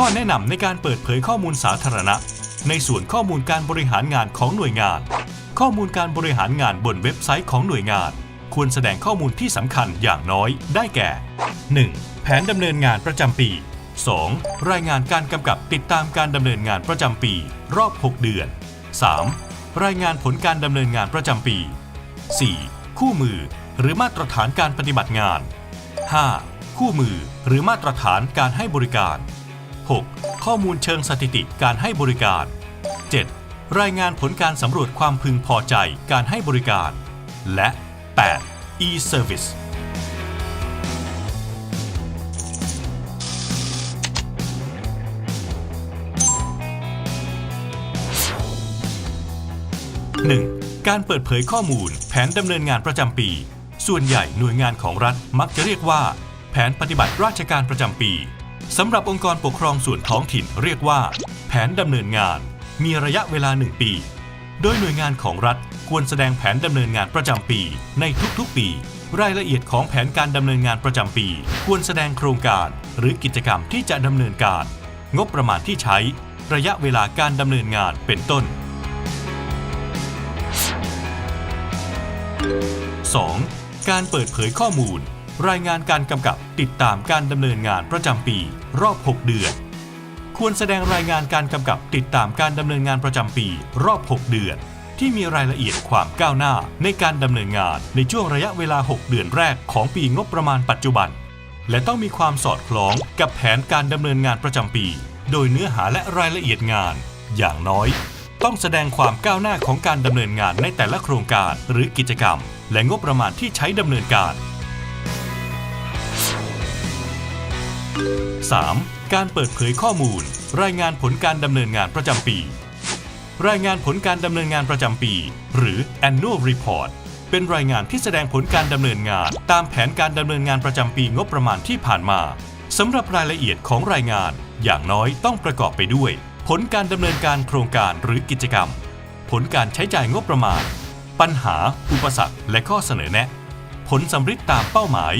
ข้อแนะนำในการเปิดเผยข้อมูลสาธารณะ ในส่วนข้อมูลการบริหารงานของหน่วยงาน ข้อมูลการบริหารงานบนเว็บไซต์ของหน่วยงาน ควรแสดงข้อมูลที่สำคัญอย่างน้อยได้แก่ 1. แผนดำเนินงานประจำปี 2. รายงานการกำกับติดตามการดำเนินงานประจำปี รอบ 6 เดือน 3. รายงานผลการดำเนินงานประจำปี 4. คู่มือ หรือมาตรฐานการปฏิบัติงาน 5. คู่มือ หรือมาตรฐานการให้บริการ 6. ข้อมูลเชิงสถิติการให้บริการ 7. รายงานผลการสำรวจความพึงพอใจการให้บริการ และ 8. e-service 1. การเปิดเผยข้อมูลแผนดำเนินงานประจำปี ส่วนใหญ่หน่วยงานของรัฐมักจะเรียกว่า แผนปฏิบัติราชการประจำปี สำหรับองค์กรปกครองส่วนท้องถิ่นเรียกว่า แผนดำเนินงาน มีระยะเวลา 1 ปี โดยหน่วยงานของรัฐควรแสดงแผนดำเนินงานประจำปี ในทุกๆปี รายละเอียดของแผนการดำเนินงานประจำปี ควรแสดงโครงการ หรือกิจกรรมที่จะดำเนินการ งบประมาณที่ใช้ ระยะเวลาการดำเนินงานเป็นต้น 2. การเปิดเผยข้อมูล รายงานการกำกับติดตามการดำเนินงานประจำปี รอบ 6 เดือน ควรแสดงรายงานการกำกับติดตามการดำเนินงานประจำปี รอบ 6 เดือน ที่มีรายละเอียดความก้าวหน้าในการดำเนินงานในช่วงระยะเวลา 6 เดือนแรกของปีงบประมาณปัจจุบัน และต้องมีความสอดคล้องกับแผนการดำเนินงานประจำปี โดยเนื้อหาและรายละเอียดงาน อย่างน้อยต้องแสดงความก้าวหน้าของการดำเนินงานในแต่ละโครงการหรือกิจกรรม และงบประมาณที่ใช้ดำเนินการ 3. การเปิดเผยข้อมูล รายงานผลการดำเนินงานประจำปี รายงานผลการดำเนินงานประจำปี หรือ annual report เป็นรายงานที่แสดงผลการดำเนินงาน ตามแผนการดำเนินงานประจำปีงบประมาณที่ผ่านมาสำหรับรายละเอียดของรายงาน อย่างน้อยต้องประกอบไปด้วย ผลการดำเนินการโครงการหรือกิจกรรม ผลการใช้จ่ายงบประมาณ ปัญหา อุปสรรค และข้อเสนอแนะ ผลสำฤทธิ์ตามเป้าหมาย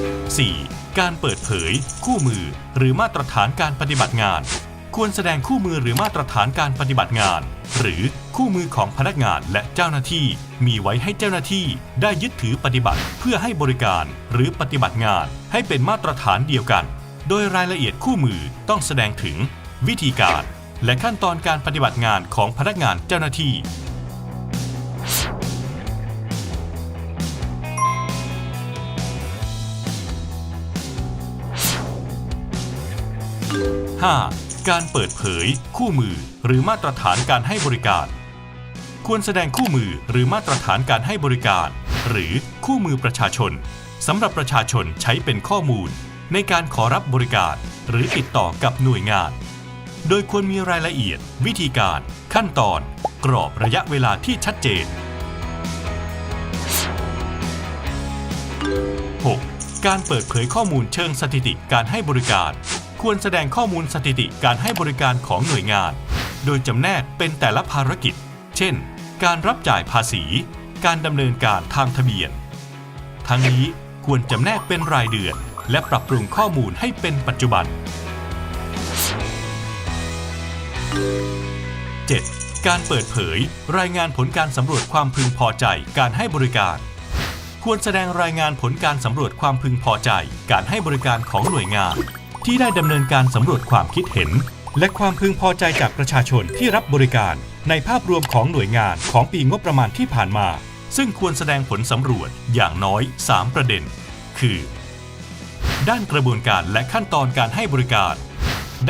4. การเปิดเผย คู่มือ หรือมาตรฐานการปฏิบัติงาน ควรแสดงคู่มือหรือมาตรฐานการปฏิบัติงาน หรือคู่มือของพนักงานและเจ้าหน้าที่ มีไว้ให้เจ้าหน้าที่ได้ยึดถือปฏิบัติเพื่อให้บริการหรือปฏิบัติงาน ให้เป็นมาตรฐานเดียวกัน โดยรายละเอียดคู่มือต้องแสดงถึง วิธีการ และขั้นตอนการปฏิบัติงานของพนักงานเจ้าหน้าที่ 5. การเปิดเผย คู่มือ หรือมาตรฐานการให้บริการ ควรแสดงคู่มือหรือมาตรฐานการให้บริการ หรือคู่มือประชาชนสำหรับประชาชนใช้เป็นข้อมูล ในการขอรับบริการ หรือติดต่อกับหน่วยงาน โดยควรมีรายละเอียด วิธีการ ขั้นตอน กรอบระยะเวลาที่ชัดเจน 6. การเปิดเผยข้อมูลเชิงสถิติการให้บริการ ควรแสดงข้อมูลสถิติการให้บริการของหน่วยงาน โดยจำแนกเป็นแต่ละภารกิจ เช่น การรับจ่ายภาษี การดำเนินการทางทะเบียน ทั้งนี้ควรจำแนกเป็นรายเดือน และปรับปรุงข้อมูลให้เป็นปัจจุบัน 7. การเปิดเผย รายงานผลการสำรวจความพึงพอใจการให้บริการ ควรแสดงรายงานผลการสำรวจความพึงพอใจการให้บริการของหน่วยงาน ที่ได้ดำเนินการสำรวจความคิดเห็น และความพึงพอใจจากประชาชนที่รับบริการ ในภาพรวมของหน่วยงานของปีงบประมาณที่ผ่านมา ซึ่งควรแสดงผลสำรวจอย่างน้อย 3 ประเด็น คือ ด้านกระบวนการและขั้นตอนการให้บริการ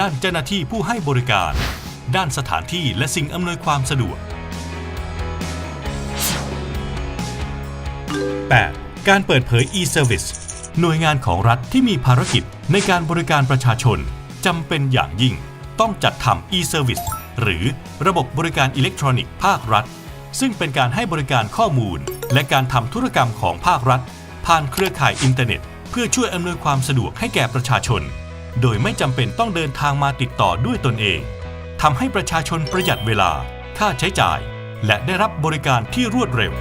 ด้านเจ้าหน้าที่ผู้ให้บริการ ด้านสถานที่และสิ่งอำนวยความสะดวก 8. การเปิดเผย e-service หน่วยงานของรัฐที่มีภารกิจในการบริการประชาชนจำเป็นอย่างยิ่ง ต้องจัดทำ e-service หรือระบบบริการอิเล็กทรอนิกส์ภาครัฐ ซึ่งเป็นการให้บริการข้อมูล และการทำธุรกรรมของภาครัฐ ผ่านเครือข่ายอินเทอร์เน็ต เพื่อช่วยอำนวยความสะดวกให้แก่ประชาชน โดยไม่จำเป็นต้องเดินทางมาติดต่อด้วยตนเองทำให้ประชาชนประหยัดเวลา ค่าใช้จ่าย และได้รับบริการที่รวดเร็ว